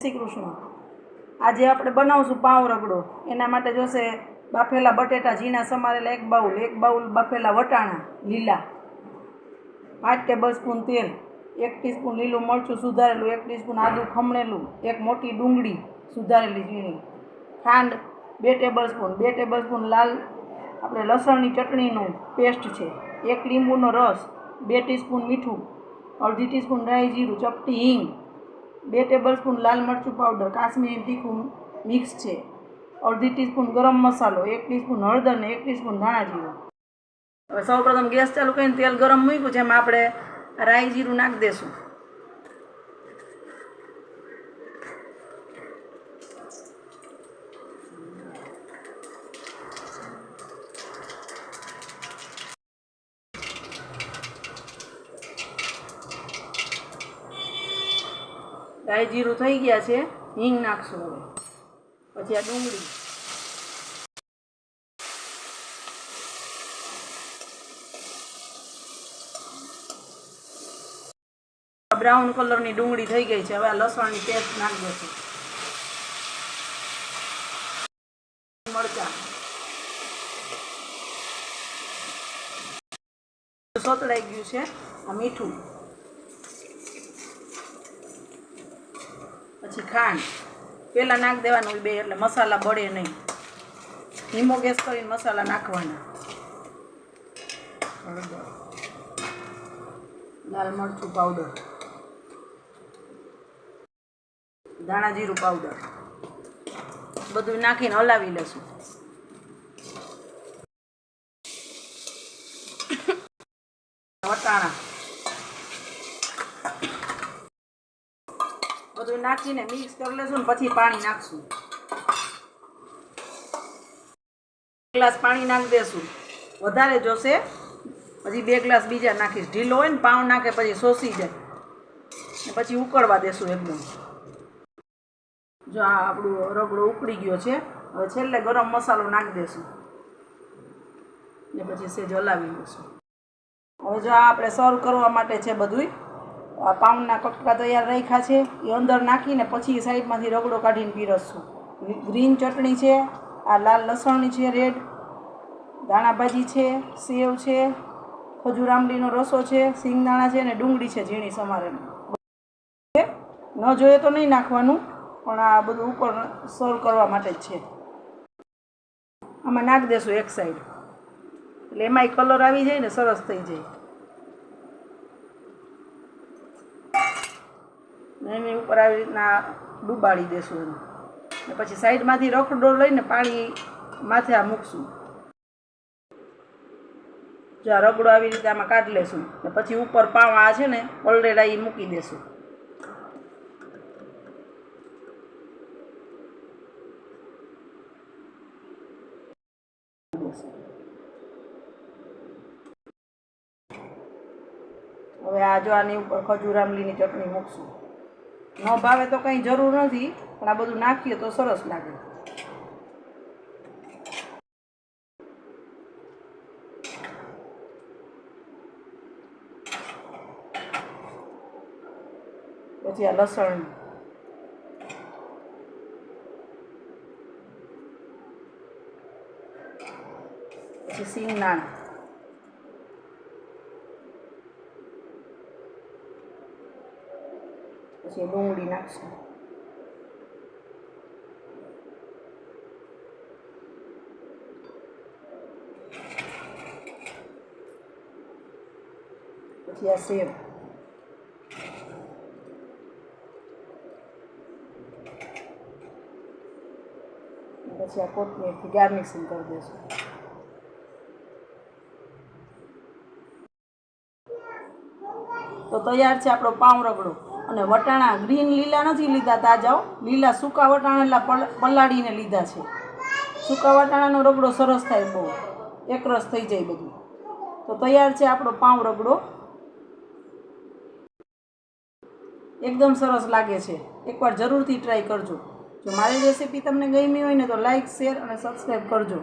શ્રી કૃષ્ણ આજે આપણે બનાવશું પાઉ રગડો, એના માટે જોશે બાફેલા બટેટા ઝીણા સમારેલા એક બાઉલ એક બાઉલ બાફેલા વટાણા લીલા. પાંચ ટેબલ સ્પૂન તેલ, એક ટીસ્પૂન લીલું મરચું સુધારેલું, એક ટીસ્પૂન આદું ખમણેલું, એક મોટી ડુંગળી સુધારેલી ઝીણી. ખાંડ બે ટેબલ સ્પૂન, બે ટેબલ સ્પૂન લાલ, આપણે લસણની ચટણીનું પેસ્ટ છે. એક લીંબુનો રસ, બે ટીસ્પૂન મીઠું, અડધી ટીસ્પૂન રાઈ જીરું, ચપટી હિંગ બે ટેબલ સ્પૂન લાલ મરચું પાવડર કાશ્મીરી તીખું મિક્સ છે. અડધી ટીસ્પૂન ગરમ મસાલો, એક ટીસ્પૂન હળદર ને એક ટીસ્પૂન ધાણા જીરું. હવે સૌપ્રથમ ગેસ ચાલુ કરીને તેલ ગરમ મૂક્યું છે એમાં આપણે રાઈ જીરું નાખી દેશું. રાઈ જીરું થઈ ગયા છે, હિંગ નાખશું હવે. પછી આ ડુંગળી. બ્રાઉન કલરની ડુંગળી થઈ ગઈ છે, હવે આ લસણની પેસ્ટ નાખી દઈશું. મરચાં. સોતળાઈ ગયું છે, આ મીઠું. પછી ખાંડ. પહેલાં નાખ દેવાનું બે, એટલે મસાલા બળે નહીં. ધીમો ગેસ કરીને મસાલા નાખવાના. લાલ મરચું પાવડર ધાણા જીરું પાવડર બધું નાખીને હલાવી લેશું. વટાણા. બધું નાખીને મિક્સ કરી લેશું ને પછી પાણી નાખશું. ગ્લાસ પાણી નાખી દેશું. વધારે જોશે, પછી બે ગ્લાસ બીજા નાખીશ. ઢીલો હોય ને પાઉં નાખે, પછી શોષી જાય. પછી ઉકળવા દેશું એકદમ. જો આ આપણું રગડો ઉકળી ગયો છે, હવે છેલ્લે ગરમ મસાલો નાખી દેશું. ને પછી સેજ હલાવી દઈશું હવે જો આ આપણે સર્વ કરવા માટે છે બધુંય આ પાઉંડના કટકા તૈયાર રાખ્યા છે. એ અંદર નાખીને પછી સાઈડમાંથી રગડો કાઢીને પીરસશું. ગ્રીન ચટણી છે, આ લાલ લસણની છે, રેડ દાણાભાજી છે, સેવ છે, ખજૂર આંબલીનો રસો છે, સિંગદાણા છે ને ડુંગળી છે ઝીણી સમારેલી. ન જોઈએ તો નહીં નાખવાનું, પણ આ બધું ઉપર સર્વ કરવા માટે જ છે. આમાં નાખી દેશું એક સાઈડ એટલે એમાંય કલર આવી જાય ને સરસ થઈ જાય. એની ઉપર આવી રીતના ડૂબાડી દેશું એને ને પછી સાઈડમાંથી રખડો લઈને પાણી માથે આ મૂકશું. જો આ રગડો આવી રીતે આમાં કાઢી લેશું ને પછી ઉપર પાવા છે ને ઓલરેડા એ મૂકી દેશું. હવે આ જો આની ઉપર ખજૂર આમલીની ચટણી મૂકશું. ન ભાવે તો કંઈ જરૂર નથી, પણ આ બધું નાખીએ તો સરસ લાગે. પછી આ લસણ. પછી સિંગદાણા. પછી ડુંગળી નાખશું. પછી આ સેવ. પછી આ કોથમીરથી ગાર્નિશિંગ કરી દઈશું. તો તૈયાર છે આપણો પાઉં રગડો અને વટાણા ગ્રીન લીલા નથી લીધા તાજાઓ લીલા સૂકા વટાણા પલ- પલાળીને લીધા છે. સૂકા વટાણાનો રગડો સરસ થાય બહુ. એકરસ થઈ જાય બધું. તો તૈયાર છે આપણો પાઉં રગડો. એકદમ સરસ લાગે છે. એકવાર જરૂરથી ટ્રાય કરજો. જો મારી રેસીપી તમને ગમી હોય ને તો લાઈક શેર અને સબસ્ક્રાઈબ કરજો.